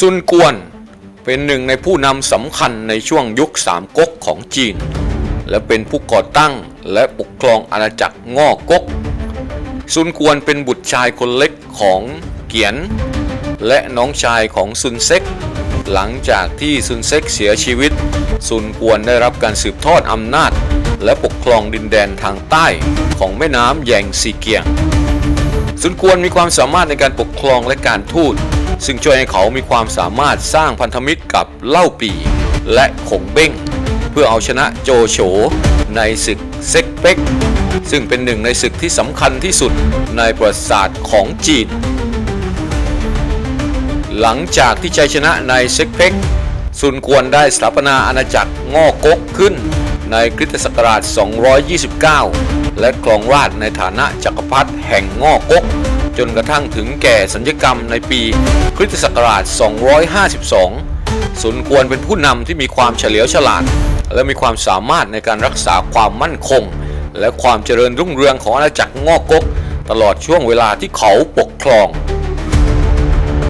ซุนกวนเป็นหนึ่งในผู้นำสำคัญในช่วงยุคสามก๊กของจีน และเป็นผู้ก่อตั้งและปกครองอาณาจักรง่อก๊ก ซุนกวนเป็นบุตรชายคนเล็กของเกียน และน้องชายของซุนเซ็ก หลังจากที่ซุนเซ็กเสียชีวิต ซุนกวนได้รับการสืบทอดอำนาจ และปกครองดินแดนทางใต้ของแม่น้ำแยงซีเกียง ซุนกวนมีความสามารถในการปกครองและการทูต ซึ่งช่วยให้เขามีความสามารถสร้างพันธมิตรกับเล่าปี และขงเบ้ง เพื่อเอาชนะโจโฉในศึกเซ็กเป็ก ซึ่งเป็นหนึ่งในศึกที่สำคัญที่สุดในประวัติศาสตร์ของจีน หลังจากที่ชัยชนะในเซ็กเป็กซุนกวนได้สถาปนาอาณาจักรง่อกกขึ้นในคริสตศักราช 229 และครองราชในฐานะจักรพรรดิแห่งง่อกก จนกระทั่งถึงแก่สัญญกรรมในปีคริสตศักราช 252 สุนควรเป็นผู้นำที่มีความเฉลียวฉลาด และมีความสามารถในการรักษาความมั่นคง และความเจริญรุ่งเรืองของอาณาจักรงอกกตลอดช่วงเวลาที่เขาปกครอง